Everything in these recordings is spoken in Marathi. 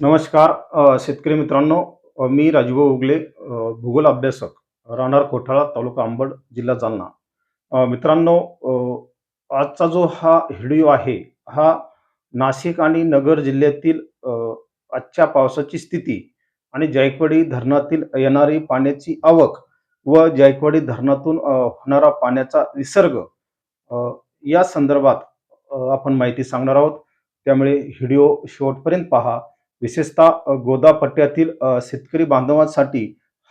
नमस्कार शेतकरी मित्रांनो मी राजीभाऊ उगले भूगोल अभ्यासक राहणार कोठाळा तालुका अंबड जिल्हा जालना. मित्रांनो आजचा जो हा व्हिडिओ आहे हा नाशिक आणि नगर जिल्ह्यातील आजच्या पावसाची स्थिती आणि जायकवाडी धरणातील येणारी पाण्याची आवक व जायकवाडी धरणातून होणारा पाण्याचा विसर्ग या संदर्भात आपण माहिती सांगणार आहोत. त्यामुळे व्हिडिओ शेवटपर्यंत पहा. विशेषतः गोदापट्ट्यातील गोदा पट्ट्यातील शेतकरी बांधवांसाठी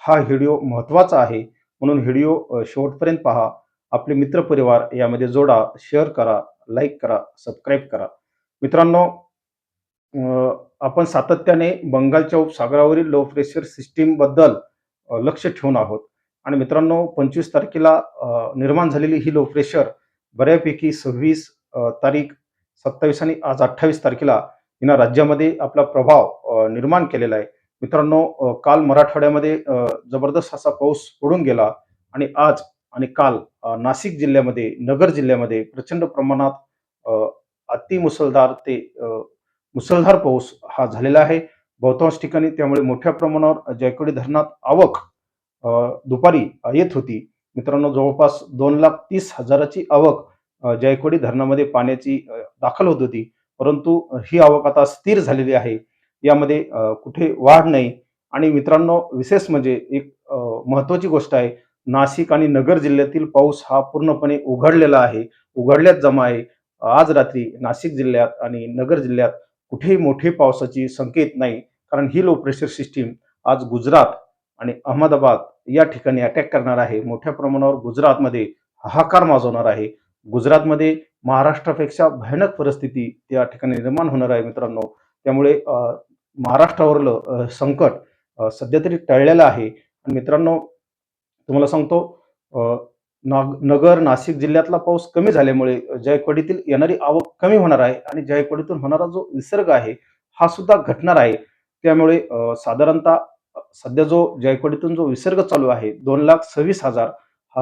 हा व्हिडिओ महत्त्वाचा आहे. म्हणून व्हिडिओ शेवटपर्यंत पहा. आपले मित्रपरिवार यामध्ये जोडा शेअर करा लाईक करा सबस्क्राईब करा. मित्रांनो आपण सातत्याने बंगालच्या उपसागरावरील लो प्रेशर सिस्टीमबद्दल लक्ष ठेवून आहोत. आणि मित्रांनो पंचवीस तारखेला निर्माण झालेली ही लो प्रेशर बऱ्यापैकी सव्वीस तारीख सत्तावीस आणि आज अठ्ठावीस तारखेला हिनं राज्यामध्ये आपला प्रभाव निर्माण केलेला आहे. मित्रांनो काल मराठवाड्यामध्ये जबरदस्त असा पाऊस पडून गेला आणि आज आणि काल नाशिक जिल्ह्यामध्ये नगर जिल्ह्यामध्ये प्रचंड प्रमाणात अति अतिमुसळधार ते मुसळधार पाऊस हा झालेला आहे. बहुतांश ठिकाणी त्यामुळे मोठ्या प्रमाणावर जायकवाडी धरणात आवक दुपारी येत होती. मित्रांनो जवळपास दोन लाख तीस हजाराची आवक जयकोडी जायकवाडी धरणामध्ये पाण्याची दाखल होत होती. परंतु ही आवक आता स्थिर झालेली आहे. यामध्ये कुठे वाढ नाही. आणि मित्रांनो विशेष म्हणजे एक महत्त्वाची गोष्ट आहे नाशिक आणि नगर जिल्ह्यातील पाऊस हा पूर्णपणे उघडलेला आहे. उघडल्यात जमा आहे. आज रात्री नाशिक जिल्ह्यात आणि नगर जिल्ह्यात कुठेही मोठे पावसाची संकेत नाही. कारण ही लो प्रेशर सिस्टीम आज गुजरात आणि अहमदाबाद या ठिकाणी अटॅक करणार आहे. मोठ्या प्रमाणावर गुजरातमध्ये हाहाकार माजवणार आहे. गुजरातमध्ये महाराष्ट्रापेक्षा भयानक परिस्थिती त्या ठिकाणी निर्माण होणार आहे मित्रांनो. त्यामुळे महाराष्ट्रावरलं संकट सध्या तरी टळलेलं आहे. आणि मित्रांनो तुम्हाला सांगतो नाग नगर नाशिक जिल्ह्यातला पाऊस कमी झाल्यामुळे जायकवाडीतील येणारी आवक कमी होणार आहे आणि जायकवाडीतून होणारा जो विसर्ग आहे हा सुद्धा घटणार आहे. त्यामुळे साधारणतः सध्या जो जायकवाडीतून जो विसर्ग चालू आहे दोन लाख सव्वीस हजार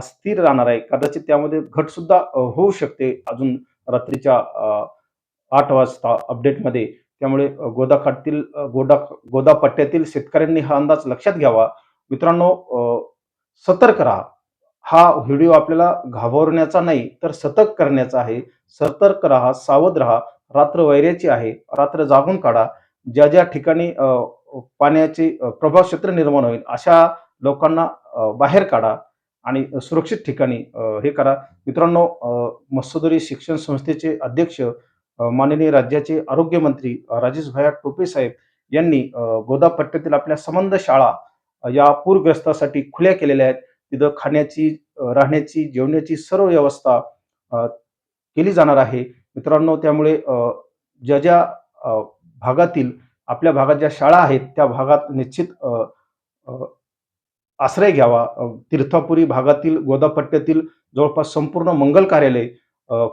स्थिर राहणार आहे. कदाचित त्यामध्ये घट सुद्धा होऊ शकते. अजून रात्रीच्या आठ वाजता अपडेटमध्ये. त्यामुळे गोदाखाटतील गोदाखातील गोदा गोदा पट्ट्यातील शेतकऱ्यांनी हा अंदाज लक्षात घ्यावा. मित्रांनो सतर्क राहा. हा व्हिडिओ आपल्याला घाबरण्याचा नाही तर सतर्क करण्याचा आहे. सतर्क राहा सावध राहा. रात्र वैऱ्याची आहे. रात्र जागून काढा. ज्या ज्या ठिकाणी पाण्याचे प्रभाव क्षेत्र निर्माण होईल अशा लोकांना बाहेर काढा. आणि सुरक्षित ठिकाणी हे करा. मित्रांनो मत्स्योदरी शिक्षण संस्थेचे अध्यक्ष माननीय राज्याचे आरोग्यमंत्री राजेश भैया टोपे साहेब यांनी गोदापट्ट्यातील आपल्या संबंध शाळा या पूरग्रस्तासाठी खुल्या केलेल्या आहेत. तिथं खाण्याची राहण्याची जेवण्याची सर्व व्यवस्था केली जाणार आहे. मित्रांनो त्यामुळे ज्या ज्या भागातील आपल्या भागात ज्या शाळा आहेत त्या भागात निश्चित आश्रय घ्यावा. तीर्थापुरी भागातील गोदापट्ट्यातील जवळपास संपूर्ण मंगल कार्यालय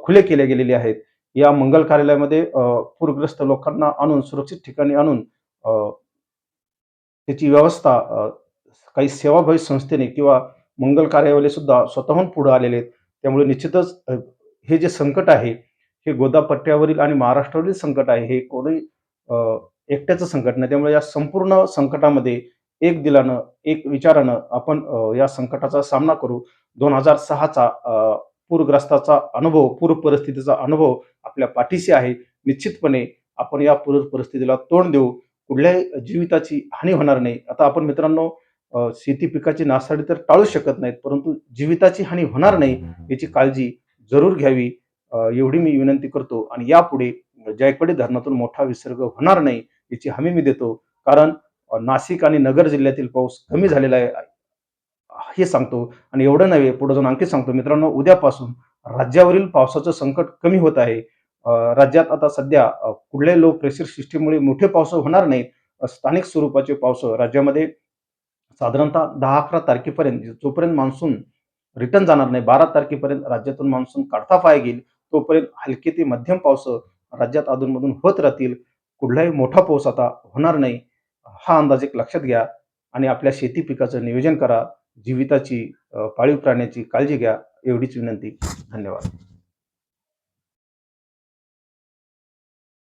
खुले केले गेलेले आहेत. या मंगल कार्यालयामध्ये पूरग्रस्त लोकांना आणून सुरक्षित ठिकाणी आणून त्याची व्यवस्था काही सेवाभावी संस्थेने किंवा मंगल कार्यालय सुद्धा स्वतःहून पुढे आलेले आहेत. त्यामुळे निश्चितच हे जे संकट आहे हे गोदापट्ट्यावरील आणि महाराष्ट्रावरील संकट आहे हे कोणी एकट्याचं संकट नाही. त्यामुळे या संपूर्ण संकटामध्ये एक दिलानं एक विचारानं आपण या संकटाचा सामना करू. दोन हजार सहाचा पूरग्रस्ताचा अनुभव पूर परिस्थितीचा अनुभव आपल्या पाठीशी आहे. निश्चितपणे आपण या पूर परिस्थितीला तोंड देऊ. कुठल्याही जीविताची हानी होणार नाही. आता आपण मित्रांनो शेती पिकाची नासाडी तर टाळू शकत नाहीत परंतु जीविताची हानी होणार नाही याची काळजी जरूर घ्यावी. एवढी मी विनंती करतो आणि यापुढे जायकवाडी धरणातून मोठा विसर्ग होणार नाही याची हमी मी देतो. कारण नाशिक आणि नगर जिल्ह्यातील पाऊस कमी झालेला आहे. हे सांगतो आणि एवढं नव्हे पुढे जाऊन आणखी सांगतो. मित्रांनो उद्यापासून राज्यावरील पावसाचं संकट कमी होत आहे. राज्यात आता सध्या अ, कुठल्याही लो प्रेशर सिस्टीममुळे मोठे पावस होणार नाहीत. स्थानिक स्वरूपाचे पावस राज्यामध्ये साधारणतः दहा अकरा तारखेपर्यंत म्हणजे जोपर्यंत मान्सून रिटर्न जाणार नाही बारा तारखेपर्यंत राज्यातून मान्सून काढता पाय घेईल तोपर्यंत हलके ते मध्यम पावस राज्यात अधूनमधून होत राहतील. कुठलाही मोठा पाऊस आता होणार नाही. हा अंदाज एक लक्षात घ्या आणि आपल्या शेती पिकाचं नियोजन करा. जीविताची पाळीव प्राण्याची काळजी घ्या. एवढीच विनंती. धन्यवाद.